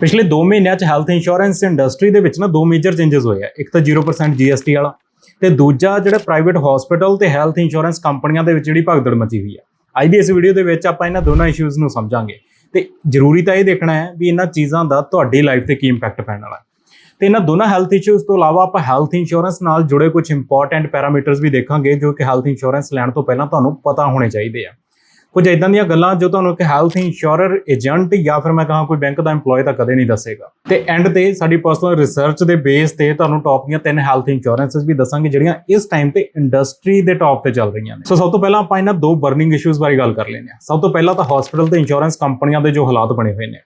ਪਿਛਲੇ 2 ਮਹੀਨਿਆਂ 'ਚ ਹੈਲਥ ਇੰਸ਼ੋਰੈਂਸ ਇੰਡਸਟਰੀ ਦੇ ਵਿੱਚ ਨਾ ਦੋ ਮੇਜਰ ਚੇਂਜਸ ਹੋਏ ਆ। ਇੱਕ ਤਾਂ 0% GST ਵਾਲਾ ਤੇ ਦੂਜਾ ਜਿਹੜਾ ਪ੍ਰਾਈਵੇਟ ਹਸਪੀਟਲ ਤੇ ਹੈਲਥ ਇੰਸ਼ੋਰੈਂਸ ਕੰਪਨੀਆਂ ਦੇ ਵਿੱਚ ਜਿਹੜੀ ਭਗਦੜ ਮਚੀ ਹੋਈ ਆ। ਅੱਜ ਦੀ ਇਸ ਵੀਡੀਓ ਦੇ ਵਿੱਚ ਆਪਾਂ ਇਹਨਾਂ ਦੋਨਾਂ ਇਸ਼ੂਜ਼ ਨੂੰ ਸਮਝਾਂਗੇ। ਤੇ ਜ਼ਰੂਰੀ ਤਾਂ ਇਹ ਦੇਖਣਾ ਹੈ ਵੀ ਇਹਨਾਂ ਚੀਜ਼ਾਂ ਦਾ ਤੁਹਾਡੀ ਲਾਈਫ ਤੇ ਕੀ ਇੰਪੈਕਟ ਪੈਣ ਵਾਲਾ ਹੈ। ਤੇ ਇਹਨਾਂ ਦੋਨਾਂ ਹੈਲਥ ਇਸ਼ੂਜ਼ ਤੋਂ ਇਲਾਵਾ ਆਪਾਂ ਹੈਲਥ ਇੰਸ਼ੋਰੈਂਸ ਨਾਲ ਜੁੜੇ ਕੁਝ ਇੰਪੋਰਟੈਂਟ ਪੈਰਾਮੀਟਰਸ ਵੀ ਦੇਖਾਂਗੇ ਜੋ ਕਿ ਹੈਲਥ ਇੰਸ਼ੋਰੈਂਸ ਲੈਣ ਤੋਂ ਪਹਿਲਾਂ ਤੁਹਾਨੂੰ ਪਤਾ ਹੋਣੇ ਚਾਹੀਦੇ ਆ। ਕੁਝ ਇਦਾਂ ਦੀਆਂ ਗੱਲਾਂ ਜੋ ਤੁਹਾਨੂੰ ਇੱਕ ਹੈਲਥ ਇੰਸ਼ੋਰਰ ਏਜੰਟ ਜਾਂ ਫਿਰ ਮੈਂ ਕਹਾਂ ਕੋਈ ਬੈਂਕ ਦਾ EMPLOYE ਤਾਂ ਕਦੇ ਨਹੀਂ ਦੱਸੇਗਾ। ਤੇ ਐਂਡ ਤੇ ਸਾਡੀ ਪਰਸਨਲ ਰਿਸਰਚ ਦੇ ਬੇਸ ਤੇ ਤੁਹਾਨੂੰ ਟੌਪ ਦੀਆਂ ਤਿੰਨ ਹੈਲਥ ਇੰਸ਼ੋਰੈਂਸਸ ਵੀ ਦੱਸਾਂਗੇ, ਜਿਹੜੀਆਂ ਇਸ ਟਾਈਮ ਤੇ ਇੰਡਸਟਰੀ ਦੇ ਟੌਪ ਤੇ ਚੱਲ ਰਹੀਆਂ ਨੇ। ਸੋ ਸਭ ਤੋਂ ਪਹਿਲਾਂ ਆਪਾਂ ਇਹਨਾਂ ਦੋ ਬਰਨਿੰਗ ਇਸ਼ੂਜ਼ ਬਾਰੇ ਗੱਲ ਕਰ ਲੈਂਦੇ ਹਾਂ। ਸਭ ਤੋਂ ਪਹਿਲਾਂ ਤਾਂ ਹਸਪੀਟਲ ਤੇ ਇੰਸ਼ੋਰੈਂਸ ਕੰਪਨੀਆਂ ਦੇ ਜੋ ਹਾਲਾਤ ਬਣੇ ਹੋਏ ਨੇ।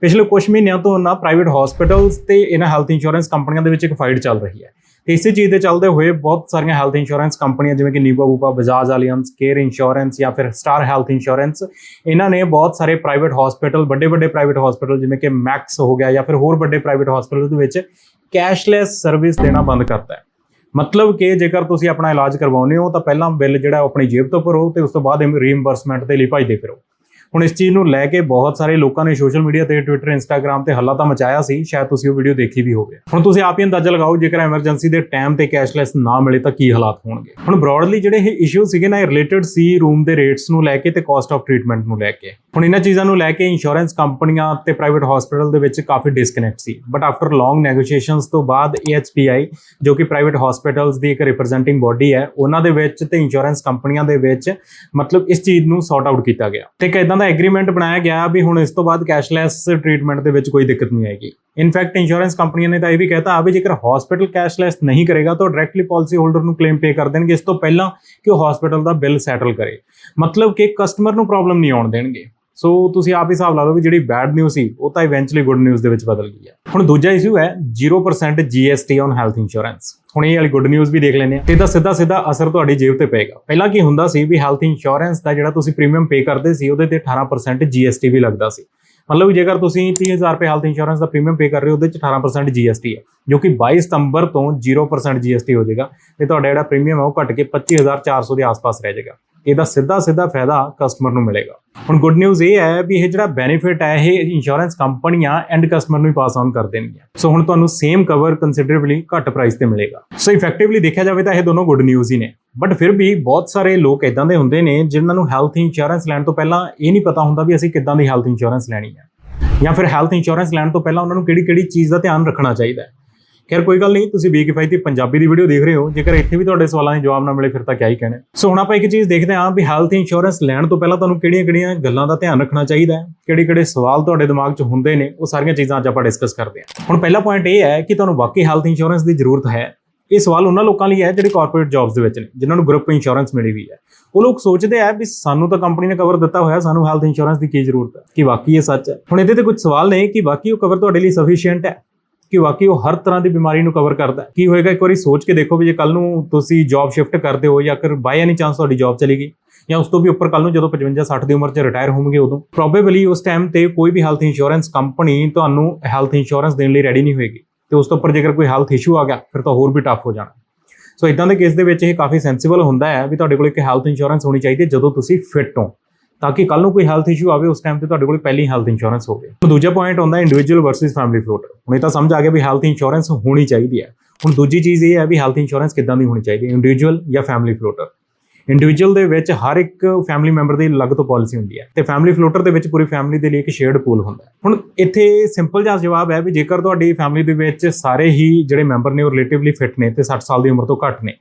ਪਿਛਲੇ ਕੁਝ ਮਹੀਨਿਆਂ ਤੋਂ ਨਾ ਪ੍ਰਾਈਵੇਟ ਹਸਪੀਟਲਸ ਤੇ ਇਹਨਾਂ ਹੈਲਥ ਇੰਸ਼ੋਰੈਂਸ ਕੰਪਨੀਆਂ ਦੇ ਵਿੱਚ ਇੱਕ ਫਾਈਟ ਚੱਲ ਰਹੀ ਹੈ। ਤੇ ਇਸੇ ਚੀਜ਼ ਦੇ ਚੱਲਦੇ ਹੋਏ ਬਹੁਤ ਸਾਰੀਆਂ ਹੈਲਥ ਇੰਸ਼ੋਰੈਂਸ ਕੰਪਨੀਆਂ ਜਿਵੇਂ ਕਿ Niva Bupa Bajaj Allianz care insurance ਜਾਂ ਫਿਰ ਸਟਾਰ ਹੈਲਥ ਇੰਸ਼ੋਰੈਂਸ ਇਹਨਾਂ ਨੇ ਬਹੁਤ ਸਾਰੇ ਪ੍ਰਾਈਵੇਟ ਹਸਪੀਟਲ ਵੱਡੇ ਵੱਡੇ ਪ੍ਰਾਈਵੇਟ ਹਸਪੀਟਲ ਜਿਵੇਂ ਕਿ ਮੈਕਸ ਹੋ ਗਿਆ ਜਾਂ ਫਿਰ ਹੋਰ ਵੱਡੇ ਪ੍ਰਾਈਵੇਟ ਹਸਪੀਟਲ ਦੇ ਵਿੱਚ ਕੈਸ਼ਲੈਸ ਸਰਵਿਸ ਦੇਣਾ ਬੰਦ ਕਰਤਾ ਹੈ। ਮਤਲਬ ਕਿ ਜੇਕਰ ਤੁਸੀਂ ਆਪਣਾ ਇਲਾਜ ਕਰਵਾਉਂਦੇ ਹੋ ਤਾਂ ਪਹਿਲਾਂ ਬਿੱਲ ਜਿਹੜਾ ਉਹ ਆਪਣੀ ਜੇਬ ਤੋਂ ਭਰੋ ਤੇ ਉਸ ਤੋਂ ਬਾਅਦ ਰੀਇੰਬਰਸਮੈਂਟ ਦੇ ਲਈ ਭਜਦੇ ਫਿਰੋ। ਹੁਣ ਇਸ ਚੀਜ਼ ਨੂੰ ਲੈ ਕੇ ਬਹੁਤ ਸਾਰੇ ਲੋਕਾਂ ਨੇ ਸੋਸ਼ਲ ਮੀਡੀਆ ਤੇ ਟਵਿੱਟਰ ਇੰਸਟਾਗ੍ਰam ਤੇ ਹੱਲਾ ਤਾਂ ਮਚਾਇਆ ਸੀ, ਸ਼ਾਇਦ ਤੁਸੀਂ ਉਹ ਵੀਡੀਓ ਦੇਖੀ ਵੀ ਹੋਵੇ। ਹੁਣ ਤੁਸੀਂ ਆਪ ਹੀ ਅੰਦਾਜ਼ਾ ਲਗਾਓ, ਜੇਕਰ ਐਮਰਜੈਂਸੀ ਦੇ ਟਾਈਮ ਤੇ ਕੈਸ਼ਲੈਸ ਨਾ ਮਿਲੇ ਤਾਂ ਕੀ ਹਾਲਾਤ ਹੋਣਗੇ? ਹੁਣ ਬ੍ਰੌਡਲੀ ਜਿਹੜੇ ਇਹ ਇਸ਼ੂ ਸੀਗੇ ਨਾ, ਇਹ ਰਿਲੇਟਡ ਸੀ ਰੂਮ ਦੇ ਰੇਟਸ ਨੂੰ ਲੈ ਕੇ ਤੇ ਕਾਸਟ ਆਫ ਟ੍ਰੀਟਮੈਂਟ ਨੂੰ ਲੈ ਕੇ। ਹੁਣ ਇਹਨਾਂ ਚੀਜ਼ਾਂ ਨੂੰ ਲੈ ਕੇ ਇੰਸ਼ੋਰੈਂਸ ਕੰਪਨੀਆਂ ਤੇ ਪ੍ਰਾਈਵੇਟ ਹਸਪੀਟਲ ਦੇ ਵਿੱਚ ਕਾਫੀ ਡਿਸਕਨੈਕਟ ਸੀ। ਬਟ ਆਫਟਰ ਲੌਂਗ ਨੈਗੋਸ਼ੀਏਸ਼ਨਸ ਤੋਂ ਬਾਅਦ AHPI ਜੋ ਕਿ ਪ੍ਰਾਈਵੇਟ ਹਸਪੀਟਲਸ ਦੀ ਇੱਕ ਰਿਪਰੈਜ਼ੈਂਟਿੰਗ ਬਾਡੀ ਹੈ, ਉਹਨਾਂ ਦੇ ਵਿੱਚ ਤੇ ਇੰਸ਼ੋਰੈਂਸ ਕੰਪਨੀਆਂ ਦੇ ਵਿੱਚ ਮਤਲਬ ਇਸ ਚੀਜ਼ ਨੂੰ ਸੌਰਟ ਆਊਟ ਕੀਤਾ ਗਿਆ। ਤੇ ਇੱਕ ਇਦਾਂ ਦਾ ਐਗਰੀਮੈਂਟ ਬਣਾਇਆ ਗਿਆ ਵੀ ਹੁਣ ਇਸ ਤੋਂ ਬਾਅਦ ਕੈਸ਼ਲੈਸ ਟ੍ਰੀਟਮੈਂਟ ਦੇ ਵਿੱਚ ਕੋਈ ਦਿੱਕਤ ਨਹੀਂ ਆਏਗੀ। ਇਨਫੈਕਟ ਇੰਸ਼ੋਰੈਂਸ ਕੰਪਨੀਆਂ ਨੇ ਤਾਂ ਇਹ ਵੀ ਕਹਿਤਾ ਵੀ ਜੇਕਰ ਹਸਪੀਟਲ ਕੈਸ਼ਲੈਸ ਨਹੀਂ ਕਰੇਗਾ ਤਾਂ ਡਾਇਰੈਕਟਲੀ ਪਾਲਿਸੀ ਹੋਲਡਰ ਨੂੰ ਕਲੇਮ ਪੇ ਕਰ ਦੇਣਗੇ। ਇਸ ਤੋਂ ਪਹਿਲਾਂ ਕਿ ਉਹ ਹਸਪੀਟਲ ਦਾ ਬਿੱਲ ਸੈਟਲ ਕਰੇ। ਮਤਲਬ ਕਿ ਕਸਟਮਰ ਨੂੰ ਪ੍ਰੋਬਲਮ ਨਹੀਂ ਆਉਣ ਦੇਣਗੇ। ਸੋ ਤੁਸੀਂ ਆਪ ਹੀ ਹਿਸਾਬ ਲਾ ਲਓ ਵੀ ਜਿਹੜੀ ਬੈਡ ਨਿਊਜ਼ ਸੀ, ਉਹ ਤਾਂ ਇਵੈਂਚੁਅਲੀ ਗੁੱਡ ਨਿਊਜ਼ ਦੇ ਵਿੱਚ ਬਦਲ ਗਈ ਹੈ। ਹੁਣ ਦੂਜਾ ਇਸ਼ੂ ਹੈ 0% GST ਔਨ ਹੈਲਥ ਇੰਸ਼ੋਰੈਂਸ ਹੁਣ ਇਹ ਵਾਲੀ ਗੁੱਡ ਨਿਊਜ਼ ਵੀ ਦੇਖ ਲੈਂਦੇ ਆ ਤੇ ਇਹਦਾ ਸਿੱਧਾ ਸਿੱਧਾ ਅਸਰ ਤੁਹਾਡੀ ਜੇਬ ਤੇ ਪਏਗਾ। ਪਹਿਲਾਂ ਕੀ ਹੁੰਦਾ ਸੀ ਵੀ ਹੈਲਥ ਇੰਸ਼ੋਰੈਂਸ ਦਾ ਜਿਹੜਾ ਤੁਸੀਂ ਪ੍ਰੀਮੀਅਮ ਪੇ ਕਰਦੇ ਸੀ, ਉਹਦੇ ਤੇ 18% GST ਵੀ ਲੱਗਦਾ ਸੀ। ਮਤਲਬ ਜੇਕਰ ਤੁਸੀਂ 30000 ਰੁਪਏ ਹੈਲਥ ਇੰਸ਼ੋਰੈਂਸ ਦਾ ਪ੍ਰੀਮੀਅਮ ਪੇ ਕਰ ਰਹੇ ਹੋ, ਉਹਦੇ ਚ 18% GST ਹੈ। ਜੋ ਕਿ 22 ਸਤੰਬਰ ਤੋਂ 0% GST ਹੋ ਜਾਏਗਾ। ਤੇ ਤੁਹਾਡਾ ਜਿਹੜਾ ਪ੍ਰੀਮੀਅਮ ਹੈ, ਉਹ ਘਟ ਕੇ 25400 ਦੇ ਆਸ-ਪਾਸ ਰਹਿ ਜਾਏਗਾ। ਇਹਦਾ ਸਿੱਧਾ ਸਿੱਧਾ ਫਾਇਦਾ ਕਸਟਮਰ ਨੂੰ ਮਿਲੇਗਾ। ਹੁਣ ਗੁੱਡ ਨਿਊਜ਼ ਇਹ ਹੈ ਵੀ ਇਹ ਜਿਹੜਾ ਬੈਨੀਫਿਟ ਹੈ, ਇਹ ਇੰਸ਼ੋਰੈਂਸ ਕੰਪਨੀਆਂ ਐਂਡ ਕਸਟਮਰ ਨੂੰ ਹੀ ਪਾਸ ਆਨ ਕਰ ਦੇਣਗੀਆਂ। ਸੋ ਹੁਣ ਤੁਹਾਨੂੰ ਸੇਮ ਕਵਰ ਕੰਸੀਡਰੇਬਲੀ ਘੱਟ ਪ੍ਰਾਈਸ ਤੇ ਮਿਲੇਗਾ। ਸੋ ਇਫੈਕਟਿਵਲੀ ਦੇਖਿਆ ਜਾਵੇ ਤਾਂ ਇਹ ਦੋਨੋਂ ਗੁੱਡ ਨਿਊਜ਼ ਹੀ ਨੇ। ਬਟ ਫਿਰ ਵੀ ਬਹੁਤ ਸਾਰੇ ਲੋਕ ਇਦਾਂ ਦੇ ਹੁੰਦੇ ਨੇ ਜਿਨ੍ਹਾਂ ਨੂੰ ਹੈਲਥ ਇੰਸ਼ੋਰੈਂਸ ਲੈਣ ਤੋਂ ਪਹਿਲਾਂ ਇਹ ਨਹੀਂ ਪਤਾ ਹੁੰਦਾ ਵੀ ਅਸੀਂ ਕਿੱਦਾਂ ਦੀ ਹੈਲਥ ਇੰਸ਼ੋਰੈਂਸ ਲੈਣੀ ਹੈ। ਜਾਂ ਫਿਰ ਹੈਲਥ ਇੰਸ਼ੋਰੈਂਸ ਲੈਣ ਤੋਂ ਪਹਿਲਾਂ ਉਹਨਾਂ ਨੂੰ ਕਿਹੜੀ-ਕਿਹੜੀ ਚੀਜ਼ ਦਾ ਧਿਆਨ ਰੱਖਣਾ ਚਾਹੀਦਾ ਹੈ। ਖੈਰ, ਕੋਈ ਗੱਲ ਨਹੀਂ, ਤੁਸੀਂ ਬੀਕਿਫਾਇਤੀ ਪੰਜਾਬੀ ਦੀ ਵੀਡੀਓ ਦੇਖ ਰਹੇ ਹੋ। ਜੇਕਰ ਇੱਥੇ ਵੀ ਤੁਹਾਡੇ ਸਵਾਲਾਂ ਦੇ ਜਵਾਬ ਨਾ ਮਿਲੇ, ਫਿਰ ਤਾਂ ਕਿਆ ਹੀ ਕਹਿਣਾ ਸੋ ਹੁਣ ਆਪਾਂ ਇੱਕ ਚੀਜ਼ ਦੇਖਦੇ ਹਾਂ ਵੀ ਹੈਲਥ ਇੰਸ਼ੋਰੈਂਸ ਲੈਣ ਤੋਂ ਪਹਿਲਾਂ ਤੁਹਾਨੂੰ ਕਿਹੜੀਆਂ-ਕਿਹੜੀਆਂ ਗੱਲਾਂ ਦਾ ਧਿਆਨ ਰੱਖਣਾ ਚਾਹੀਦਾ ਹੈ, ਕਿਹੜੇ-ਕਿਹੜੇ ਸਵਾਲ ਤੁਹਾਡੇ ਦਿਮਾਗ 'ਚ ਹੁੰਦੇ ਨੇ, ਉਹ ਸਾਰੀਆਂ ਚੀਜ਼ਾਂ ਅੱਜ ਆਪਾਂ ਡਿਸਕਸ ਕਰਦੇ ਹਾਂ। ਹੁਣ ਪਹਿਲਾ ਪੁਆਇੰਟ ਇਹ ਹੈ ਕਿ ਤੁਹਾਨੂੰ ਵਾਕਈ ਹੈਲਥ ਇੰਸ਼ੋਰੈਂਸ ਦੀ ਜ਼ਰੂਰਤ ਹੈ। ਇਹ ਸਵਾਲ ਉਹਨਾਂ ਲੋਕਾਂ ਲਈ ਹੈ ਜਿਹੜੇ ਕਾਰਪੋਰੇਟ ਜੌਬਸ ਦੇ ਵਿੱਚ ਨੇ, ਜਿਨ੍ਹਾਂ ਨੂੰ ਗਰੁੱਪ ਇੰਸ਼ੋਰੈਂਸ ਮਿਲੀ ਹੋਈ ਹੈ। ਉਹ ਲੋਕ ਸੋਚਦੇ ਆ ਵੀ ਸਾਨੂੰ ਤਾਂ ਕੰਪਨੀ ਨੇ ਕਵਰ ਦਿੱਤਾ ਹੋਇਆ, ਸਾਨੂੰ ਹੈਲਥ ਇੰਸ਼ੋਰੈਂਸ ਦੀ ਕੀ ਜ਼ਰੂਰਤ ਹੈ? ਕਿ ਵਾਕਈ ਇਹ ਸੱਚ ਹੈ? ਹੁਣ ਇਹਦੇ ਤੇ ਕੁਝ ਸਵਾਲ ਨੇ ਕਿ ਵਾਕਈ ਉਹ ਕਵਰ ਤੁਹਾਡੇ ਲਈ ਸਫੀਸ਼ੀਐਂਟ ਹੈ? ਕਿ ਵਾਕਈ ਉਹ ਹਰ ਤਰ੍ਹਾਂ ਦੀ ਬਿਮਾਰੀ ਨੂੰ ਕਵਰ ਕਰਦਾ ਹੈ। ਕੀ ਹੋਏਗਾ, ਇੱਕ ਵਾਰੀ ਸੋਚ ਕੇ ਦੇਖੋ ਵੀ ਜੇ ਕੱਲ ਨੂੰ ਤੁਸੀਂ ਜੌਬ ਸ਼ਿਫਟ ਕਰਦੇ ਹੋ ਜਾਂ ਫਿਰ ਬਾਈ ਐਨੀ ਚਾਂਸ ਤੁਹਾਡੀ ਜੌਬ ਚਲੀ ਗਈ, ਜਾਂ ਉਸ ਤੋਂ ਵੀ ਉੱਪਰ ਕੱਲ ਨੂੰ ਜਦੋਂ 55 60 ਦੀ ਉਮਰ 'ਚ ਰਿਟਾਇਰ ਹੋਵੋਗੇ ਉਦੋਂ ਪ੍ਰੋਬੇਬਲੀ ਉਸ ਟਾਈਮ ਤੇ ਕੋਈ ਵੀ ਹੈਲਥ ਇੰਸ਼ੋਰੈਂਸ ਕੰਪਨੀ ਤੁਹਾਨੂੰ ਹੈਲਥ ਇੰਸ਼ੋਰੈਂਸ ਦੇਣ ਲਈ ਰੈਡੀ ਨਹੀਂ ਹੋਏਗੀ। ਤੇ ਉਸ ਤੋਂ ਉੱਪਰ ਜੇਕਰ ਕੋਈ ਹੈਲਥ ਇਸ਼ੂ ਆ ਗਿਆ, ਫਿਰ ਤਾਂ ਹੋਰ ਵੀ ਟਫ ਹੋ ਜਾਣਾ। ਸੋ ਇਦਾਂ ਦੇ ਕੇਸ ਦੇ ਵਿੱਚ ਇਹ ਕਾਫੀ ਸੈਂਸੀਬਲ ਹੁੰਦਾ ਹੈ ਵੀ ਤੁਹਾਡੇ ਕੋਲ ਇੱਕ ਹੈਲਥ ਇੰਸ਼ੋਰੈਂਸ ਹੋਣੀ ਚਾਹੀਦੀ ਹੈ ਜਦੋਂ ਤੁਸੀਂ ਫਿੱਟ ਹੋ। ਤਾਂ ਕਿ ਕੱਲ ਨੂੰ ਕੋਈ ਹੈਲਥ ਇਸ਼ੂ ਆਵੇ, ਉਸ ਟਾਈਮ ਤੇ ਤੁਹਾਡੇ ਕੋਲ ਪਹਿਲੀ ਹੈਲਥ ਇੰਸ਼ੋਰੈਂਸ ਹੋਵੇ। ਦੂਜਾ ਪੁਆਇੰਟ ਹੁੰਦਾ ਇੰਡੀਵਿਜੂਅਲ ਵਰਸਸ ਫੈਮਿਲੀ ਫਲੋਟਰ ਹੁਣ ਇਹ ਤਾਂ ਸਮਝ ਆ ਗਿਆ ਵੀ ਹੈਲਥ ਇੰਸ਼ੋਰੈਂਸ ਹੋਣੀ ਚਾਹੀਦੀ ਹੈ। ਹੁਣ ਦੂਜੀ ਚੀਜ਼ ਇਹ ਹੈ ਵੀ ਹੈਲਥ ਇੰਸ਼ੋਰੈਂਸ ਕਿੱਦਾਂ ਦੀ ਹੋਣੀ ਚਾਹੀਦੀ ਹੈ ਇੰਡੀਵਿਜੂਅਲ ਜਾਂ ਫੈਮਿਲੀ ਫਲੋਟਰ ਇੰਡੀਵਿਜੂਅਲ ਦੇ ਵਿੱਚ ਹਰ ਇੱਕ ਫੈਮਿਲੀ ਮੈਂਬਰ ਦੀ ਅਲੱਗ ਤੋਂ ਪਾਲਿਸੀ ਹੁੰਦੀ ਹੈ ਤੇ ਫੈਮਿਲੀ ਫਲੋਟਰ ਦੇ ਵਿੱਚ ਪੂਰੀ ਫੈਮਿਲੀ ਦੇ ਲਈ ਇੱਕ ਸ਼ੇਅਰਡ ਪੂਲ ਹੁੰਦਾ ਹੈ। ਹੁਣ ਇੱਥੇ ਸਿੰਪਲ ਜਿਹਾ ਜਵਾਬ ਹੈ ਵੀ ਜੇਕਰ ਤੁਹਾਡੀ ਫੈਮਿਲੀ ਦੇ ਵਿੱਚ ਸਾਰੇ ਹੀ ਜਿਹੜੇ ਮੈਂਬਰ ਨੇ ਉਹ ਰਿਲੇਟਿਵਲੀ ਫਿਟ ਨੇ ਤੇ 60 ਸਾਲ ਦੀ ਉਮਰ ਤੋਂ ਘੱਟ ਨੇ,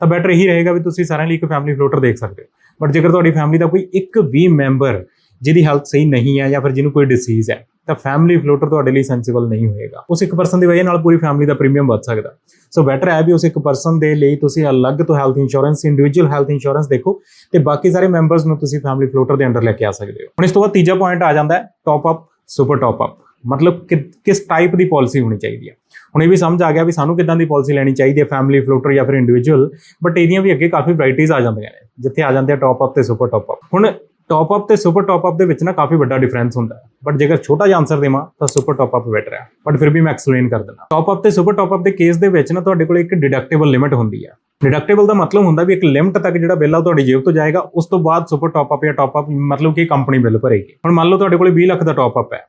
ਤਾਂ ਬੈਟਰ ਇਹੀ ਰਹੇਗਾ ਵੀ ਤੁਸੀਂ ਸਾਰਿਆਂ ਲਈ ਇੱਕ ਫੈਮਿਲੀ ਫਲੋਟਰ ਦੇਖ ਸਕਦੇ ਹੋ। ਬਟ ਜੇਕਰ ਤੁਹਾਡੀ ਫੈਮਿਲੀ ਦਾ ਕੋਈ ਇੱਕ ਵੀ ਮੈਂਬਰ ਜਿਹਦੀ ਹੈਲਥ ਸਹੀ ਨਹੀਂ ਹੈ ਜਾਂ ਫਿਰ ਜਿਹਨੂੰ ਕੋਈ ਡਿਸੀਜ਼ ਹੈ, ਤਾਂ ਫੈਮਿਲੀ ਫਲੋਟਰ ਤੁਹਾਡੇ ਲਈ ਸੈਂਸੀਬਲ ਨਹੀਂ ਹੋਏਗਾ। ਉਸ ਇੱਕ ਪਰਸਨ ਦੀ ਵਜ੍ਹਾ ਨਾਲ ਪੂਰੀ ਫੈਮਿਲੀ ਦਾ ਪ੍ਰੀਮੀਅਮ ਵੱਧ ਸਕਦਾ। ਸੋ ਬੈਟਰ ਹੈ ਵੀ ਉਸ ਇੱਕ ਪਰਸਨ ਦੇ ਲਈ ਤੁਸੀਂ ਅਲੱਗ ਤੋਂ health insurance individual health insurance ਦੇਖੋ ਤੇ ਬਾਕੀ ਸਾਰੇ ਮੈਂਬਰਸ ਨੂੰ ਤੁਸੀਂ ਫੈਮਿਲੀ ਫਲੋਟਰ ਦੇ ਅੰਡਰ ਲੈ ਕੇ ਆ ਸਕਦੇ ਹੋ। ਹੁਣ ਇਸ ਤੋਂ ਬਾਅਦ ਤੀਜਾ ਪੁਆਇੰਟ ਆ ਜਾਂਦਾ ਹੈ top up super top up ਮਤਲਬ ਕਿ- ਕਿਸ ਟਾਈਪ ਦੀ ਪਾਲਿਸੀ ਹੋਣੀ ਚਾਹੀਦੀ ਹੈ ਹੁਣ ਇਹ ਵੀ ਸਮਝ ਆ ਗਿਆ ਵੀ ਸਾਨੂੰ ਕਿੱਦਾਂ ਦੀ ਪਾਲਿਸੀ ਲੈਣੀ ਚਾਹੀਦੀ ਹੈ ਫੈਮਿਲੀ ਫਲੋਟਰ ਜਾਂ ਫਿਰ ਇੰਡੀਵਿਜੂਅਲ ਬਟ ਇਹਦੀਆਂ ਵੀ ਅੱਗੇ ਕਾਫੀ ਵੈਰਾਈਟੀਆਂ ਆ ਜਾਂਦੀਆਂ ਨੇ। ਜਿੱਥੇ ਆ ਜਾਂਦੇ ਆ ਟਾਪ ਅਪ ਤੇ ਸੁਪਰ ਟਾਪ ਅਪ ਹੁਣ ਟਾਪ ਅਪ ਤੇ ਸੁਪਰ ਟਾਪ ਅਪ ਦੇ ਵਿੱਚ ਨਾ ਕਾਫੀ ਵੱਡਾ ਡਿਫਰੈਂਸ ਹੁੰਦਾ ਹੈ। ਬਟ ਜੇਕਰ ਛੋਟਾ ਜਿਹਾ ਆਨਸਰ ਦੇਵਾਂ, ਤਾਂ ਸੁਪਰ ਟਾਪ ਅਪ ਬੈਟਰ ਹੈ ਬਟ ਫਿਰ ਵੀ ਮੈਂ ਐਕਸਪਲੇਨ ਕਰ ਦਿੰਦਾ। ਟਾਪ ਅਪ ਤੇ ਸੁਪਰ ਟਾਪ ਅਪ ਦੇ ਕੇਸ ਦੇ ਵਿੱਚ ਨਾ ਤੁਹਾਡੇ ਕੋਲ ਇੱਕ ਡਿਡਕਟੇਬਲ ਲਿਮਿਟ ਹੁੰਦੀ ਹੈ ਡਿਡਕਟੇਬਲ ਦਾ ਮਤਲਬ ਹੁੰਦਾ ਵੀ ਇੱਕ ਲਿਮਟ ਤੱਕ ਜਿਹੜਾ ਬਿੱਲ ਆ ਤੁਹਾਡੀ ਜੇਬ ਤੋਂ ਜਾਏਗਾ, ਉਸ ਤੋਂ ਬਾਅਦ ਸੁਪਰ ਟਾਪ ਅਪ ਜਾਂ ਟਾਪ ਅਪ ਮਤਲਬ ਕਿ ਕੰਪਨੀ ਬਿੱਲ ਭਰੇਗੀ। ਹੁਣ ਮੰਨ ਲਓ ਤੁਹਾਡੇ ਕੋਲ 20 ਲੱਖ ਦਾ ਟਾਪ ਅਪ ਹੈ।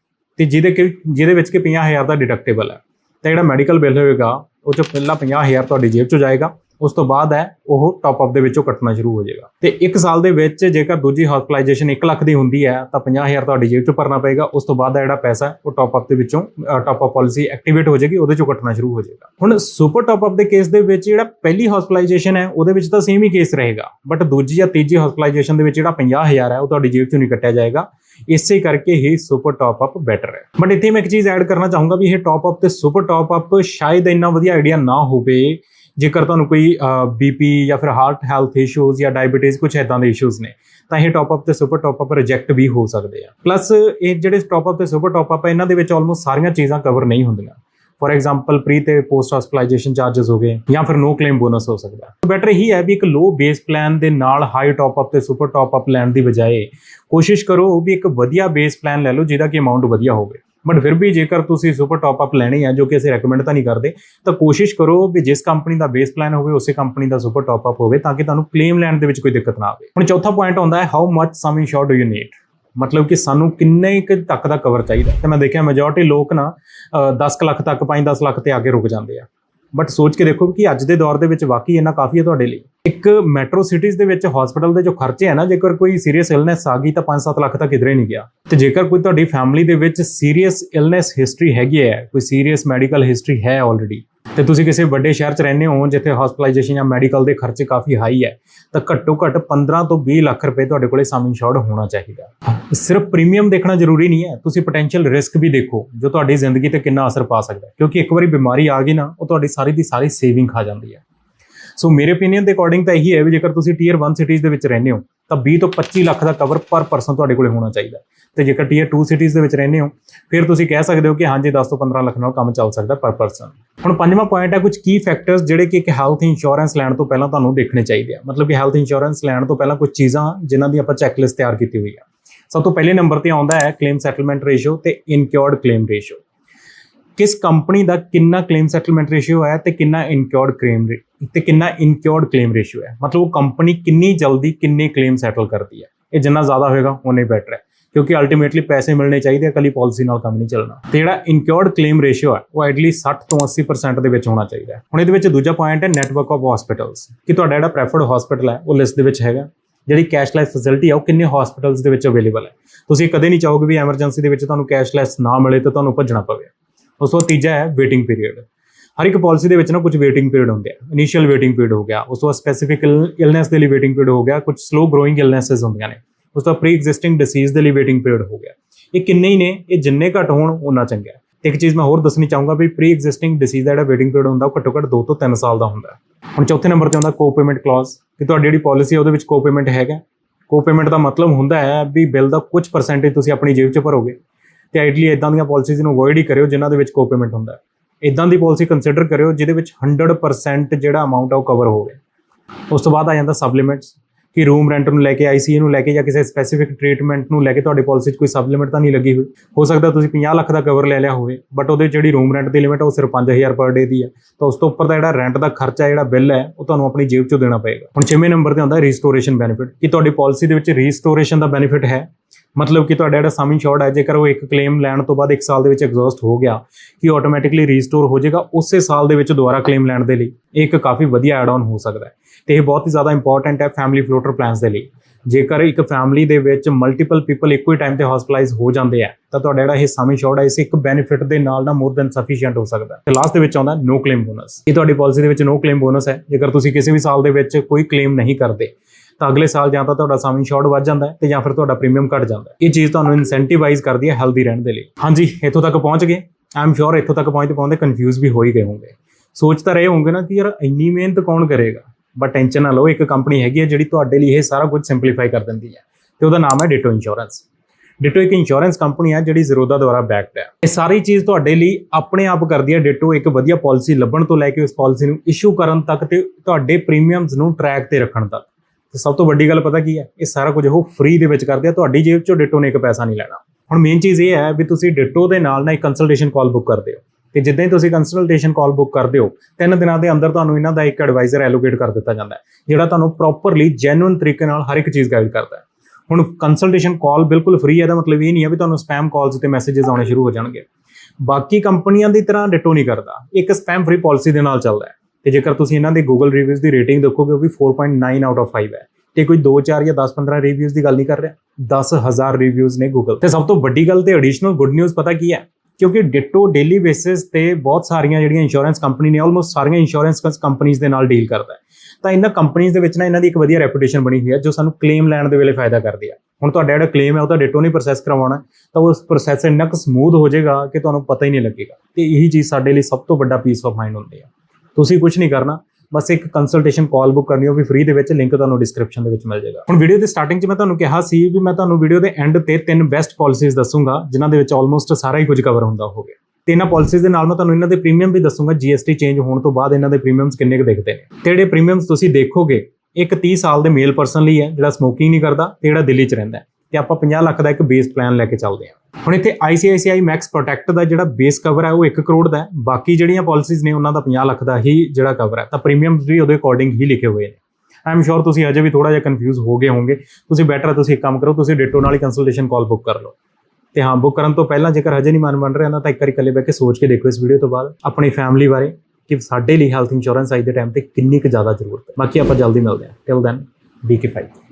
ਤੇ ਜਿਹਦੇ ਕਿ ਜਿਹਦੇ ਵਿੱਚ ਕਿ 50000 ਦਾ ਡਿਡਕਟੇਬਲ ਹੈ। ਤੇ ਜਿਹੜਾ ਮੈਡੀਕਲ ਬਿੱਲ ਹੋਏਗਾ, ਉਹ ਚੋਂ ਪਹਿਲਾਂ 50000 ਤੁਹਾਡੀ ਜੇਬ ਚੋਂ ਜਾਏਗਾ। ਉਸ ਤੋਂ ਬਾਅਦ ਹੈ, ਉਹ ਟਾਪ ਅਪ ਦੇ ਵਿੱਚੋਂ ਕੱਟਣਾ ਸ਼ੁਰੂ ਹੋ ਜਾਏਗਾ। ਤੇ 1 ਸਾਲ ਦੇ ਵਿੱਚ ਜੇਕਰ ਦੂਜੀ ਹਸਪੀਟਲਾਈਜੇਸ਼ਨ 1 ਲੱਖ ਦੀ ਹੁੰਦੀ ਹੈ, ਤਾਂ 50000 ਤੁਹਾਡੀ ਜੇਬ ਚੋਂ ਭਰਨਾ ਪਏਗਾ। ਉਸ ਤੋਂ ਬਾਅਦ ਦਾ ਜਿਹੜਾ ਪੈਸਾ, ਉਹ ਟਾਪ ਅਪ ਦੇ ਵਿੱਚੋਂ ਟਾਪ ਅਪ ਪਾਲਿਸੀ ਐਕਟੀਵੇਟ ਹੋ ਜਾਏਗੀ, ਉਹਦੇ ਚੋਂ ਕੱਟਣਾ ਸ਼ੁਰੂ ਹੋ ਜਾਏਗਾ। ਹੁਣ ਸੁਪਰ ਟਾਪ ਅਪ ਦੇ ਕੇਸ ਦੇ ਵਿੱਚ ਜਿਹੜਾ ਪਹਿਲੀ ਹਸਪੀਟਲਾਈਜੇਸ਼ਨ ਹੈ, ਉਹਦੇ ਵਿੱਚ ਤਾਂ ਸੇਮ ਹੀ ਕੇਸ ਰਹੇਗਾ। ਬਟ ਦੂਜੀ ਜਾਂ ਤੀਜੀ ਹਸਪੀਟਲਾਈਜੇਸ਼ਨ ਦੇ ਵਿੱਚ ਜਿਹੜਾ 50000 ਹੈ, ਉਹ ਤੁਹਾਡੀ ਜੇਬ ਚੋਂ ਨਹੀਂ ਕੱਟਿਆ ਜਾਏਗਾ। ਇਸੇ ਕਰਕੇ ਹੀ ਸੁਪਰ ਟਾਪ ਅਪ ਬੈਟਰ ਹੈ। ਬਟ ਇੱਥੇ ਮੈਂ ਇੱਕ ਚੀਜ਼ ਐਡ ਕਰਨਾ ਚਾਹੂੰਗਾ ਵੀ ਇਹ ਟਾਪ ਅਪ ਤੇ ਸੁਪਰ ਟਾਪ ਅਪ ਸ਼ਾਇਦ ਇੰਨਾ ਵਧੀਆ ਆਈਡੀਆ ਨਾ ਹੋਵੇ। ਜੇਕਰ ਤੁਹਾਨੂੰ ਕੋਈ ਬੀਪੀ ਜਾਂ ਫਿਰ ਹਾਰਟ ਹੈਲਥ ਇਸ਼ੂਜ਼ ਜਾਂ ਡਾਇਬੀਟੀਜ਼ ਕੁਝ ਇਦਾਂ ਦੇ ਇਸ਼ੂਜ਼ ਨੇ, ਤਾਂ ਇਹ ਟਾਪ ਅਪ ਤੇ ਸੁਪਰ ਟਾਪ ਅਪ ਰਿਜੈਕਟ ਵੀ ਹੋ ਸਕਦੇ ਆ। ਪਲੱਸ ਇਹ ਜਿਹੜੇ ਟਾਪ ਅਪ ਤੇ ਸੁਪਰ ਟਾਪ ਅਪ ਇਹਨਾਂ ਦੇ ਵਿੱਚ ਆਲਮੋਸਟ ਸਾਰੀਆਂ ਚੀਜ਼ਾਂ ਕਵਰ ਨਹੀਂ ਹੁੰਦੀਆਂ। ਫੋਰ ਐਗਜ਼ਾਮਪਲ ਪ੍ਰੀ ਤੇ ਪੋਸਟ ਹਸਪੀਟਲਾਈਜੇਸ਼ਨ ਚਾਰजेस ਹੋ ਗਏ, ਜਾਂ ਫਿਰ ਨੋ ਕਲੇਮ ਬੋਨਸ ਹੋ ਸਕਦਾ। ਹੈ ਬੈਟਰ ਹੀ ਹੈ ਵੀ ਇੱਕ ਲੋ ਬੇਸ ਪਲਾਨ ਦੇ ਨਾਲ ਹਾਈ ਟਾਪ ਅਪ ਤੇ ਸੁਪਰ ਟਾਪ ਅਪ ਲੈਣ ਦੀ ਬਜਾਏ ਕੋਸ਼ਿਸ਼ ਕਰੋ ਵੀ ਇੱਕ ਵਧੀਆ ਬੇਸ ਪਲਾਨ ਲੈ ਲਓ, ਜਿਹਦਾ ਕਿ ਅਮਾਉਂਟ ਵਧੀਆ ਹੋਵੇ। ਬਟ ਫਿਰ ਵੀ ਜੇਕਰ ਤੁਸੀਂ ਸੁਪਰ ਟਾਪ ਅਪ ਲੈਣੀ ਹੈ ਜੋ ਕਿ ਅਸੀਂ ਰეკਮੈਂਡ ਤਾਂ ਨਹੀਂ ਕਰਦੇ ਤਾਂ ਕੋਸ਼ਿਸ਼ ਕਰੋ ਵੀ ਜਿਸ ਕੰਪਨੀ ਦਾ ਬੇਸ ਪਲਾਨ ਹੋਵੇ ਉਸੇ ਕੰਪਨੀ ਦਾ ਸੁਪਰ ਟਾਪ ਅਪ ਹੋਵੇ ਤਾਂ ਕਿ ਤੁਹਾਨੂੰ ਕਲੇਮ ਲੈਣ ਦੇ ਵਿੱਚ ਕੋਈ ਦਿੱਕਤ ਨਾ ਆਵੇ। ਹੁਣ ਚੌਥਾ ਪੁਆਇੰਟ ਆਉਂਦਾ ਹੈ how much sum insure do you need ਮਤਲਬ ਕਿ ਸਾਨੂੰ ਕਿੰਨੇ ਕੁ ਤੱਕ ਦਾ ਕਵਰ ਚਾਹੀਦਾ ਤੇ ਮੈਂ ਦੇਖਿਆ ਮੈਜੋਰਟੀ ਲੋਕ ਨਾ ਅ, 10 ਕੁ ਲੱਖ ਤੱਕ 5-10 ਲੱਖ ਤੇ ਆ ਕੇ ਰੁਕ ਜਾਂਦੇ ਆ। ਬਟ ਸੋਚ ਕੇ ਦੇਖੋ ਕਿ ਅੱਜ ਦੇ ਦੌਰ ਦੇ ਵਿੱਚ ਵਾਕਈ ਇੰਨਾ ਕਾਫੀ ਹੈ ਤੁਹਾਡੇ ਲਈ। ਇੱਕ ਮੈਟਰੋ ਸਿਟੀਜ਼ ਦੇ ਵਿੱਚ ਹਸਪੀਟਲ ਦੇ ਜੋ ਖਰਚੇ ਹੈ ਨਾ, ਜੇਕਰ ਕੋਈ ਸੀਰੀਅਸ ਇਲਨੈਸ ਆ ਗਈ ਤਾਂ 5-7 ਲੱਖ ਤਾਂ ਕਿਧਰੇ ਨਹੀਂ ਗਿਆ। ਤੇ ਜੇਕਰ ਕੋਈ ਤੁਹਾਡੀ ਫੈਮਿਲੀ ਦੇ ਵਿੱਚ ਸੀਰੀਅਸ ਇਲਨੈਸ ਹਿਸਟਰੀ ਹੈਗੀ ਹੈ, ਕੋਈ ਸੀਰੀਅਸ ਮੈਡੀਕਲ ਹਿਸਟਰੀ ਹੈ ਆਲਰੇਡੀ ਤੇ ਤੁਸੀਂ ਕਿਸੇ ਵੱਡੇ ਸ਼ਹਿਰ 'ਚ ਰਹਿੰਦੇ ਹੋ, ਜਿੱਥੇ ਹਸਪੀਟਲਾਈਜੇਸ਼ਨ ਜਾਂ ਮੈਡੀਕਲ ਦੇ ਖਰਚੇ ਕਾਫੀ ਹਾਈ ਹੈ, ਤਾਂ ਘੱਟੋ ਘੱਟ 15 ਤੋਂ 20 ਲੱਖ ਰੁਪਏ ਤੁਹਾਡੇ ਕੋਲੇ ਸਮ ਇੰਸ਼ੋਰਡ ਹੋਣਾ ਚਾਹੀਦਾ। ਸਿਰਫ ਪ੍ਰੀਮੀਅਮ ਦੇਖਣਾ ਜ਼ਰੂਰੀ ਨਹੀਂ ਹੈ, ਤੁਸੀਂ ਪੋਟੈਂਸ਼ੀਅਲ ਰਿਸਕ ਵੀ ਦੇਖੋ, ਜੋ ਤੁਹਾਡੀ ਜ਼ਿੰਦਗੀ ਤੇ ਕਿੰਨਾ ਅਸਰ ਪਾ ਸਕਦਾ ਕਿਉਂਕਿ ਇੱਕ ਵਾਰੀ ਬਿਮਾਰੀ ਆ ਗਈ ਨਾ, ਉਹ ਤੁਹਾਡੀ ਸਾਰੀ ਦੀ ਸਾਰੀ ਸੇਵਿੰਗ ਖਾ ਜਾਂਦੀ ਹੈ। ਸੋ ਮੇਰੇ opinion ਦੇ ਅਕੋਰਡਿੰਗ ਤਾਂ ਇਹੀ ਹੈ ਵੀ ਜੇਕਰ ਤੁਸੀਂ ਟੀਅਰ 1 ਸਿਟੀਜ਼ ਦੇ ਵਿੱਚ ਰਹਿੰਦੇ ਹੋ, ਤਾਂ 20 ਤੋਂ 25 ਲੱਖ ਦਾ ਕਵਰ ਪਰ ਪਰਸਨ ਤੁਹਾਡੇ ਕੋਲੇ ਹੋਣਾ ਚਾਹੀਦਾ ਹੈ। ਤੇ ਜੇਕਰ ਟੀਅਰ 2 ਸਿਟੀਜ਼ ਦੇ ਵਿੱਚ ਰਹਿੰਦੇ ਹੋ, ਫਿਰ ਤੁਸੀਂ ਕਹਿ ਸਕਦੇ ਹੋ ਕਿ ਹਾਂਜੀ 10 ਤੋਂ 15 ਲੱਖ ਨਾਲ ਕੰਮ ਚੱਲ ਸਕਦਾ ਪਰ ਪਰਸਨ ਹੁਣ ਪੰਜਵਾਂ ਪੁਆਇੰਟ ਹੈ, ਕੁਝ ਕੀ ਫੈਕਟਰਸ ਜਿਹੜੇ ਕਿ ਇੱਕ ਹੈਲਥ ਇੰਸ਼ੋਰੈਂਸ ਲੈਣ ਤੋਂ ਪਹਿਲਾਂ ਤੁਹਾਨੂੰ ਦੇਖਣੇ ਚਾਹੀਦੇ ਆ। ਮਤਲਬ ਕਿ ਹੈਲਥ ਇੰਸ਼ੋਰੈਂਸ ਲੈਣ ਤੋਂ ਪਹਿਲਾਂ ਕੁਝ ਚੀਜ਼ਾਂ ਜਿਨ੍ਹਾਂ ਦੀ ਆਪਾਂ ਚੈੱਕ ਲਿਸਟ ਤਿਆਰ ਕੀਤੀ ਹੋਈ ਆ। ਸਭ ਤੋਂ ਪਹਿਲੇ ਨੰਬਰ ਤੇ ਆਉਂਦਾ ਹੈ ਕਲੇਮ ਸੈਟਲਮੈਂਟ ਰੇਸ਼ੋ ਤੇ ਇਨਕਿਓਰਡ ਕਲੇਮ ਰੇਸ਼ੋ ਕਿਸ ਕੰਪਨੀ ਦਾ ਕਿੰਨਾ ਕਲੇਮ ਸੈਟਲਮੈਂਟ ਰੇਸ਼ੀਓ ਹੈ ਤੇ ਕਿੰਨਾ ਇਨਕਿਓਰਡ ਕਲੇਮ ਤੇ ਕਿੰਨਾ ਇਨਕਿਓਰਡ ਕਲੇਮ ਰੇਸ਼ੀਓ ਹੈ। ਮਤਲਬ ਉਹ ਕੰਪਨੀ ਕਿੰਨੀ ਜਲਦੀ ਕਿੰਨੇ ਕਲੇਮ ਸੈਟਲ ਕਰਦੀ ਹੈ। ਇਹ ਜਿੰਨਾ ਜ਼ਿਆਦਾ ਹੋਏਗਾ ਉਨੇ ਬੈਟਰ ਹੈ। ਕਿਉਂਕਿ ਅਲਟੀਮੇਟਲੀ ਪੈਸੇ ਮਿਲਣੇ ਚਾਹੀਦੇ ਆ ਕੱਲੀ ਪਾਲਿਸੀ ਨਾਲ ਕੰਮ ਨਹੀਂ ਚੱਲਣਾ। ਤੇ ਜਿਹੜਾ ਇਨਕਿਓਰਡ ਕਲੇਮ ਰੇਸ਼ੀਓ ਹੈ, ਉਹ ਐਟਲੀ 60 ਤੋਂ 80% ਦੇ ਵਿੱਚ ਹੋਣਾ ਚਾਹੀਦਾ ਹੈ। ਹੁਣ ਇਹਦੇ ਵਿੱਚ ਦੂਜਾ ਪੁਆਇੰਟ ਹੈ ਨੈਟਵਰਕ ਆਫ ਹਸਪੀਟਲਸ ਕਿ ਤੁਹਾਡਾ ਜਿਹੜਾ ਪ੍ਰੈਫਰਡ ਹਸਪੀਟਲ ਹੈ, ਉਹ ਲਿਸਟ ਦੇ ਵਿੱਚ ਹੈਗਾ। ਜਿਹੜੀ ਕੈਸ਼ਲੈਸ ਫੈਸਿਲਿਟੀ ਆ ਉਹ ਕਿੰਨੇ ਹਸਪੀਟਲਸ ਦੇ ਵਿੱਚ ਅਵੇਲੇਬਲ ਹੈ। ਤੁਸੀਂ ਕਦੇ ਨਹੀਂ ਚਾਹੋਗੇ ਵੀ ਐਮਰਜੈਂਸੀ ਦੇ ਵਿੱਚ ਤੁਹਾਨੂੰ ਕੈਸ਼ਲੈਸ ਨਾ ਮਿਲੇ ਤਾਂ ਤੁਹਾਨੂੰ ਭੱਜਣਾ ਪਵੇ। ਉਸ ਤੋਂ ਤੀਜਾ ਹੈ ਵੇਟਿੰਗ ਪੀਰੀਅਡ ਹਰ ਇੱਕ ਪਾਲਿਸੀ ਦੇ ਵਿੱਚ ਨਾ ਕੁਝ ਵੇਟਿੰਗ ਪੀਰੀਅਡ ਹੁੰਦੇ ਆ। ਇਨੀਸ਼ੀਅਲ ਵੇਟਿੰਗ ਪੀਰੀਅਡ ਹੋ ਗਿਆ, ਉਸ ਤੋਂ ਬਾਅਦ ਸਪੈਸੀਫਿਕ ਇਲਨੈਸ ਦੇ ਲਈ ਵੇਟਿੰਗ ਪੀਰੀਅਡ ਹੋ ਗਿਆ ਕੁਝ ਸਲੋ ਗਰੋਇੰਗ ਇਲਨੈਸਸ ਹੁੰਦੀਆਂ ਨੇ। ਉਸ ਤੋਂ ਪ੍ਰੀ ਐਗਜ਼ਿਸਟਿੰਗ ਡਿਸੀਜ਼ ਦੇ ਲਈ ਵੇਟਿੰਗ ਪੀਰੀਅਡ ਹੋ ਗਿਆ। ਇਹ ਕਿੰਨੇ ਹੀ ਨੇ, ਇਹ ਜਿੰਨੇ ਘੱਟ ਹੋਣ ਉਨਾ ਚੰਗਾ ਹੈ। ਤੇ ਇੱਕ ਚੀਜ਼ ਮੈਂ ਹੋਰ ਦੱਸਣੀ ਚਾਹੂੰਗਾ ਵੀ ਪ੍ਰੀ ਐਗਜ਼ਿਸਟਿੰਗ ਡਿਸੀਜ਼ ਦਾ ਜਿਹੜਾ ਵੇਟਿੰਗ ਪੀਰੀਅਡ ਹੁੰਦਾ, ਉਹ ਘੱਟੋ ਘੱਟ 2 ਤੋਂ 3 ਸਾਲ ਦਾ ਹੁੰਦਾ ਹੁਣ ਚੌਥੇ ਨੰਬਰ ਤੇ ਆਉਂਦਾ ਕੋ ਪੇਮੈਂਟ ਕਲੌਜ਼ ਕਿ ਤੁਹਾਡੀ ਜਿਹੜੀ ਪਾਲਿਸੀ ਹੈ, ਉਹਦੇ ਵਿੱਚ ਕੋ ਪੇਮੈਂਟ ਹੈਗਾ। ਕੋ ਪੇਮੈਂਟ ਦਾ ਮਤਲਬ ਹੁੰਦਾ ਹੈ ਵੀ ਬਿੱਲ ਦਾ ਕੁਝ ਪਰਸੈਂਟੇਜ ਤੁਸੀਂ ਆਪਣੀ ਜੇਬ 'ਚ ਭਰੋਗੇ। ਤੇ ਆਈਡਲੀ ਇਦਾਂ ਦੀਆਂ ਪਾਲਿਸੀਜ਼ ਨੂੰ ਅਵੋਇਡ ਹੀ ਕਰਿਓ, ਜਿਨ੍ਹਾਂ ਦੇ ਵਿੱਚ ਕੋ ਪੇਮੈਂਟ ਹੁੰਦਾ ਹੈ। ਇਦਾਂ ਦੀ ਪਾਲਿਸੀ ਕੰਸੀਡਰ ਕਰਿਓ ਜਿਹਦੇ ਵਿੱਚ 100% ਜਿਹੜਾ ਅਮਾਉਂਟ ਆ ਉਹ ਕਵਰ ਹੋਵੇ। ਉਸ ਤੋਂ ਬਾਅਦ ਆ ਜਾਂਦਾ ਸਬਲੀਮੈਂਟਸ ਕਿ ਰੂਮ ਰੈਂਟ ਨੂੰ ਲੈ ਕੇ ਆਈਸੀਯੂ ਨੂੰ ਲੈ ਕੇ ਜਾਂ ਕਿਸੇ ਸਪੈਸੀਫਿਕ ਟ੍ਰੀਟਮੈਂਟ ਨੂੰ ਲੈ ਕੇ ਤੁਹਾਡੀ ਪਾਲਿਸੀ 'ਚ ਕੋਈ ਸਬਲੀਮੈਂਟ ਤਾਂ ਨਹੀਂ ਲੱਗੀ ਹੋਈ। ਹੋ ਸਕਦਾ ਤੁਸੀਂ 50 ਲੱਖ ਦਾ ਕਵਰ ਲੈ ਲਿਆ ਹੋਵੇ ਬਟ ਉਹਦੇ 'ਚ ਜਿਹੜੀ ਰੂਮ ਰੈਂਟ ਦੀ ਲਿਮਿਟ ਉਹ ਸਿਰਫ 5000 ਪਰ ਡੇ ਦੀ ਹੈ ਤਾਂ ਉਸ ਤੋਂ ਉੱਪਰ ਦਾ ਜਿਹੜਾ ਰੈਂਟ ਦਾ ਖਰਚਾ, ਜਿਹੜਾ ਬਿੱਲ ਹੈ, ਉਹ ਤੁਹਾਨੂੰ ਆਪਣੀ ਜੇਬ 'ਚੋਂ ਦੇਣਾ ਪਏਗਾ। ਹੁਣ ਛੇਵੇਂ ਨੰਬਰ ਤੇ ਆਉਂਦਾ ਰੀਸਟੋਰੇਸ਼ਨ ਬੈਨੀਫਿਟ ਕਿ ਤੁਹਾਡੀ ਪਾਲਿਸੀ ਦੇ ਵਿੱਚ ਰੀਸਟੋਰੇਸ਼ਨ ਦਾ ਬੈਨੀਫਿਟ ਹੈ। ਮਤਲਬ ਕਿ ਤੁਹਾਡਾ ਜਿਹੜਾ ਸਮ ਇੰਸ਼ੋਰਡ ਹੈ, ਜੇਕਰ ਉਹ ਇੱਕ ਕਲੇਮ ਲੈਣ ਤੋਂ ਬਾਅਦ 1 ਸਾਲ ਦੇ ਵਿੱਚ ਐਗਜ਼ੌਸਟ ਹੋ ਗਿਆ, ਕਿ ਆਟੋਮੈਟਿਕਲੀ ਰੀਸਟੋਰ ਹੋ ਜਾਏਗਾ, ਉਸੇ ਸਾਲ ਦੇ ਵਿੱਚ ਦੁਬਾਰਾ ਕਲੇਮ ਲੈਣ ਦੇ ਲਈ, ਇਹ ਇੱਕ ਕਾਫੀ ਵਧੀਆ ਐਡ ਆਨ ਹੋ ਸਕਦਾ ਹੈ। ਤੇ ਇਹ ਬਹੁਤ ਹੀ ਜ਼ਿਆਦਾ ਇੰਪੋਰਟੈਂਟ ਹੈ ਫੈਮਿਲੀ ਫਲੋਟਰ ਪਲਾਨਸ ਦੇ ਲਈ। ਜੇਕਰ ਇੱਕ ਫੈਮਿਲੀ ਦੇ ਵਿੱਚ ਮਲਟੀਪਲ ਪੀਪਲ ਇੱਕੋ ਹੀ ਟਾਈਮ ਤੇ ਹਸਪੀਟਲਾਈਜ਼ ਹੋ ਜਾਂਦੇ ਆ, ਤਾਂ ਤੁਹਾਡਾ ਜਿਹੜਾ ਇਹ ਸਮ ਇੰਸ਼ੋਰਡ ਹੈ ਇਸ ਇੱਕ ਬੈਨੀਫਿਟ ਦੇ ਨਾਲ ਨਾ ਮੋਰ ਦੈਨ ਸਫੀਸ਼ੀਐਂਟ ਹੋ ਸਕਦਾ ਹੈ। ਲਾਸਟ ਦੇ ਵਿੱਚ ਆਉਂਦਾ ਨੋ ਕਲੇਮ ਬੋਨਸ ਇਹ ਤੁਹਾਡੀ ਪਾਲਿਸੀ ਦੇ ਵਿੱਚ ਨੋ ਕਲੇਮ ਬੋਨਸ ਹੈ। ਜੇਕਰ ਤੁਸੀਂ ਕਿਸੇ ਵੀ ਸਾਲ ਦੇ ਵਿੱਚ ਕੋਈ ਕਲੇਮ ਨਹੀਂ ਕਰਦੇ, ਤਾਂ ਅਗਲੇ ਸਾਲ ਜਾਂ ਤਾਂ ਤੁਹਾਡਾ ਸਮ ਇੰਸ਼ੋਰਡ ਵੱਧ ਜਾਂਦਾ ਹੈ ਤੇ ਜਾਂ ਫਿਰ ਤੁਹਾਡਾ ਪ੍ਰੀਮੀਅਮ ਘਟ ਜਾਂਦਾ ਹੈ। ਇਹ ਚੀਜ਼ ਤੁਹਾਨੂੰ ਇਨਸੈਂਟੀਵਾਈਜ਼ ਕਰਦੀ ਹੈ ਹੈਲਦੀ ਰਹਿਣ ਦੇ ਲਈ। ਹਾਂਜੀ, ਇੱਥੋਂ ਤੱਕ ਪਹੁੰਚ ਗਏ। ਆਈ ਐਮ ਸ਼ੋਰ ਇੱਥੋਂ ਤੱਕ ਪਹੁੰਚਦੇ ਪਹੁੰਚਦੇ ਕਨਫਿਊਜ਼ ਵੀ ਹੋ ਹੀ ਗਏ ਹੋਵੋਗੇ ਸੋਚ ਤਾਂ ਰਹੇ ਹੋਵੋਗੇ ਨਾ ਕਿ ਯਾਰ ਇੰਨੀ ਮਿਹਨਤ ਕੌਣ ਕਰੇਗਾ? ਬਟ ਟੈਨਸ਼ਨ ਨਾ ਲਓ ਇੱਕ ਕੰਪਨੀ ਹੈਗੀ ਹੈ ਜਿਹੜੀ ਤੁਹਾਡੇ ਲਈ ਇਹ ਸਾਰਾ ਕੁਝ ਸਿੰਪਲੀਫਾਈ ਕਰ ਦਿੰਦੀ ਹੈ। ਤੇ ਉਹਦਾ ਨਾਮ ਹੈ ਡਿਟੋ ਇੰਸ਼ੋਰੈਂਸ ਡਿਟੋ ਇੱਕ ਇੰਸ਼ੋਰੈਂਸ ਕੰਪਨੀ ਹੈ ਜਿਹੜੀ ਜ਼ੀਰੋਦਾ ਦੁਆਰਾ ਬੈਕਡ ਹੈ। ਇਹ ਸਾਰੀ ਚੀਜ਼ ਤੁਹਾਡੇ ਲਈ ਆਪਣੇ ਆਪ ਕਰਦੀ ਹੈ। ਡਿਟੋ ਇੱਕ ਵਧੀਆ ਪਾਲਿਸੀ ਲੱਭਣ ਤੋਂ ਲੈ ਕੇ ਉਸ ਪਾਲਿਸੀ ਨੂੰ ਇਸ਼ੂ ਕਰਨ ਤੱਕ ਤੇ ਤੁਹਾਡੇ ਪ੍ਰੀਮੀਅਮਸ ਨੂੰ ਟਰੈਕ ਤੇ ਰੱਖਣ ਤੱਕ। ਤੇ ਸਭ ਤੋਂ ਵੱਡੀ ਗੱਲ ਪਤਾ ਕੀ ਹੈ? ਇਹ ਸਾਰਾ ਕੁਝ ਉਹ ਫ੍ਰੀ ਦੇ ਵਿੱਚ ਕਰਦੇ ਆ ਤੁਹਾਡੀ ਜੇਬ ਚੋਂ ਡਿਟੋ ਨੇ ਇੱਕ ਪੈਸਾ ਨਹੀਂ ਲੈਣਾ। ਹੁਣ ਮੇਨ ਚੀਜ਼ ਇਹ ਹੈ ਵੀ ਤੁਸੀਂ ਡਿਟੋ ਦੇ ਨਾਲ ਨਾ ਇੱਕ ਕੰਸਲਟੇਸ਼ਨ ਕਾਲ ਬੁੱਕ ਕਰਦੇ ਹੋ। ਤੇ ਜਿੱਦਾਂ ਹੀ ਤੁਸੀਂ ਕੰਸਲਟੇਸ਼ਨ ਕਾਲ ਬੁੱਕ ਕਰਦੇ ਹੋ, ਤਿੰਨ ਦਿਨਾਂ ਦੇ ਅੰਦਰ ਤੁਹਾਨੂੰ ਇਹਨਾਂ ਦਾ ਇੱਕ ਐਡਵਾਈਜ਼ਰ ਐਲੋਕੇਟ ਕਰ ਦਿੱਤਾ ਜਾਂਦਾ ਹੈ, ਜਿਹੜਾ ਤੁਹਾਨੂੰ ਪ੍ਰੋਪਰਲੀ ਜੈਨੂਇਨ ਤਰੀਕੇ ਨਾਲ ਹਰ ਇੱਕ ਚੀਜ਼ ਗਾਈਡ ਕਰਦਾ ਹੈ। ਹੁਣ ਕੰਸਲਟੇਸ਼ਨ ਕਾਲ ਬਿਲਕੁਲ ਫ੍ਰੀ ਹੈ ਦਾ ਮਤਲਬ ਇਹ ਨਹੀਂ ਹੈ ਵੀ ਤੁਹਾਨੂੰ ਸਪੈਮ ਕਾਲਸ ਤੇ ਮੈਸੇजेस ਆਉਣੇ ਸ਼ੁਰੂ ਹੋ ਜਾਣਗੇ। ਬਾਕੀ ਕੰਪਨੀਆਂ ਦੀ ਤਰ੍ਹਾਂ ਡਿਟੋ ਨਹੀਂ ਕਰਦਾ, ਇੱਕ ਸਪੈਮ ਫ੍ਰੀ ਪਾਲਿਸੀ ਦੇ ਨਾਲ ਚੱਲਦਾ ਹੈ। ਤੇ ਜੇਕਰ ਤੁਸੀਂ ਇਹਨਾਂ ਦੇ Google ਰਿਵਿਊਜ਼ ਦੀ ਰੇਟਿੰਗ ਦੇਖੋਗੇ, ਉਹ ਵੀ 4.9 ਆਊਟ ਆਫ 5 ਹੈ। ਤੇ ਕੋਈ 2 4 ਜਾਂ 10 15 ਰਿਵਿਊਜ਼ ਦੀ ਗੱਲ ਨਹੀਂ ਕਰ ਰਿਹਾ। 10000 ਰਿਵਿਊਜ਼ ਨੇ Google ਤੇ ਸਭ ਤੋਂ ਵੱਡੀ ਗੱਲ ਤੇ ਐਡੀਸ਼ਨਲ ਗੁੱਡ ਨਿਊਜ਼ ਪਤਾ ਕੀ ਹੈ? ਕਿਉਂਕਿ ਡਿਟੋ ਡੇਲੀ ਬੇਸਿਸ ਤੇ ਬਹੁਤ ਸਾਰੀਆਂ ਜਿਹੜੀਆਂ ਇੰਸ਼ੋਰੈਂਸ ਕੰਪਨੀ ਨੇ ਆਲਮੋਸਟ ਸਾਰੀਆਂ ਇੰਸ਼ੋਰੈਂਸ ਕੰਪਨੀਆਂ ਦੇ ਨਾਲ ਡੀਲ ਕਰਦਾ ਹੈ। ਤਾਂ ਇਹਨਾਂ ਕੰਪਨੀਆਂ ਦੇ ਵਿੱਚ ਨਾ ਇਹਨਾਂ ਦੀ ਇੱਕ ਵਧੀਆ ਰੈਪੂਟੇਸ਼ਨ ਬਣੀ ਹੋਈ ਹੈ, ਜੋ ਸਾਨੂੰ ਕਲੇਮ ਲੈਣ ਦੇ ਵੇਲੇ ਫਾਇਦਾ ਕਰਦੀ ਹੈ। ਹੁਣ ਤੁਹਾਡਾ ਜਿਹੜਾ ਕਲੇਮ ਹੈ, ਉਹ ਤਾਂ ਡਿਟੋ ਨਹੀਂ ਪ੍ਰੋਸੈਸ ਕਰਵਾਉਣਾ ਤਾਂ ਉਸ ਪ੍ਰੋਸੈਸ ਇੰਨਾ ਕੁ ਸਮੂਥ ਹੋ ਜਾਏਗਾ ਕਿ ਤੁਹਾਨੂੰ ਪਤਾ ਹੀ ਨਹੀਂ ਲੱਗੇਗਾ। ਤੇ ਇਹੀ ਚੀਜ਼ ਸਾਡੇ ਲਈ ਸਭ ਤੋਂ ਵੱਡਾ ਪੀਸ ਆਫ ਮਾਈਂਡ ਹੁੰਦੀ ਹੈ। ਤੁਸੀਂ ਕੁਝ ਨਹੀਂ ਕਰਨਾ ਬਸ ਇੱਕ ਕੰਸਲਟੇਸ਼ਨ ਕਾਲ ਬੁੱਕ ਕਰਨੀ, ਉਹ ਵੀ ਫ੍ਰੀ ਦੇ ਵਿੱਚ ਲਿੰਕ ਤੁਹਾਨੂੰ ਡਿਸਕ੍ਰਿਪਸ਼ਨ ਦੇ ਵਿੱਚ ਮਿਲ ਜਾਏਗਾ। ਹੁਣ ਵੀਡੀਓ ਦੇ ਸਟਾਰਟਿੰਗ 'ਚ ਮੈਂ ਤੁਹਾਨੂੰ ਕਿਹਾ ਸੀ ਵੀ ਮੈਂ ਤੁਹਾਨੂੰ ਵੀਡੀਓ ਦੇ ਐਂਡ ਤੇ ਤਿੰਨ ਬੈਸਟ ਪਾਲਿਸੀਜ਼ ਦੱਸੂੰਗਾ, ਜਿਨ੍ਹਾਂ ਦੇ ਵਿੱਚ ਆਲਮੋਸਟ ਸਾਰਾ ਹੀ ਕੁਝ ਕਵਰ ਹੁੰਦਾ ਹੋਵੇ ਤੇ ਇਹਨਾਂ ਪਾਲਿਸੀਜ਼ ਦੇ ਨਾਲ ਮੈਂ ਤੁਹਾਨੂੰ ਇਹਨਾਂ ਦੇ ਪ੍ਰੀਮੀਅਮ ਵੀ ਦੱਸੂੰਗਾ GST ਚੇਂਜ ਹੋਣ ਤੋਂ ਬਾਅਦ ਇਹਨਾਂ ਦੇ ਪ੍ਰੀਮੀਅਮਸ ਕਿੰਨੇ ਕੁ ਦਿਖਦੇ ਨੇ। ਤੇ ਜਿਹੜੇ ਪ੍ਰੀਮੀਅਮਸ ਤੁਸੀਂ ਦੇਖੋਗੇ, ਇੱਕ 30 ਸਾਲ ਦੇ ਮੇਲ ਪਰਸਨ ਲਈ ਹੈ, ਜਿਹੜਾ ਸਮੋਕਿੰਗ ਨਹੀਂ ਕਰਦਾ, ਤੇ ਜਿਹੜਾ ਦਿੱਲੀ 'ਚ ਰਹਿੰਦਾ ਹੈ। ਤੇ ਆਪਾਂ 50 ਲੱਖ ਦਾ ਇੱਕ ਬੇਸ ਪਲਾਨ ਲੈ ਕੇ ਚੱਲਦੇ ਹਾਂ। ਹੁਣ ਇੱਥੇ ICICI ਮੈਕਸ ਪ੍ਰੋਟੈਕਟ ਦਾ ਜਿਹੜਾ ਬੇਸ ਕਵਰ ਹੈ, ਉਹ 1 ਕਰੋੜ ਦਾ ਹੈ। ਬਾਕੀ ਜਿਹੜੀਆਂ ਪਾਲਿਸੀਜ਼ ਨੇ, ਉਹਨਾਂ ਦਾ 50 ਲੱਖ ਦਾ ਹੀ ਜਿਹੜਾ ਕਵਰ ਹੈ। ਤਾਂ ਪ੍ਰੀਮੀਅਮਸ ਵੀ ਉਹਦੇ ਅਕੋਰਡਿੰਗ ਹੀ ਲਿਖੇ ਹੋਏ ਨੇ। ਆਈ ਐਮ ਸ਼ੋਰ ਤੁਸੀਂ ਅਜੇ ਵੀ ਥੋੜਾ ਜਿਹਾ ਕਨਫਿਊਜ਼ ਹੋ ਗਏ ਹੋਵੋਗੇ। ਤੁਸੀਂ ਬੈਟਰ ਹੈ, ਤੁਸੀਂ ਇੱਕ ਕੰਮ ਕਰੋ, ਤੁਸੀਂ ਡਿਟੋ ਨਾਲ ਹੀ ਕੰਸਲਟੇਸ਼ਨ ਕਾਲ ਬੁੱਕ ਕਰ ਲਓ। ਤੇ ਹਾਂ ਬੁੱਕ ਕਰਨ ਤੋਂ ਪਹਿਲਾਂ ਜੇਕਰ ਹਜੇ ਨਹੀਂ ਮਨ ਬਣ ਰਿਹਾ ਨਾ ਤਾਂ ਇੱਕ ਵਾਰੀ ਇਕੱਲੇ ਬਹਿ ਕੇ ਸੋਚ ਕੇ ਦੇਖੋ ਇਸ ਵੀਡੀਓ ਤੋਂ ਬਾਅਦ, ਆਪਣੀ ਫੈਮਿਲੀ ਬਾਰੇ, ਕਿ ਸਾਡੇ ਲਈ ਹੈਲਥ ਇੰਸ਼ੋਰੈਂਸ ਅੱਜ ਦੇ ਟਾਈਮ ਤੇ ਕਿੰਨੀ ਕੁ ਜ਼ਿਆਦਾ ਜ਼ਰੂਰਤ ਹੈ। ਬਾਕੀ ਆਪਾਂ ਜਲਦੀ ਮਿਲਦੇ ਹਾਂ। ਟਿਲ ਦੈਨ ਬੀ ਕੇ 5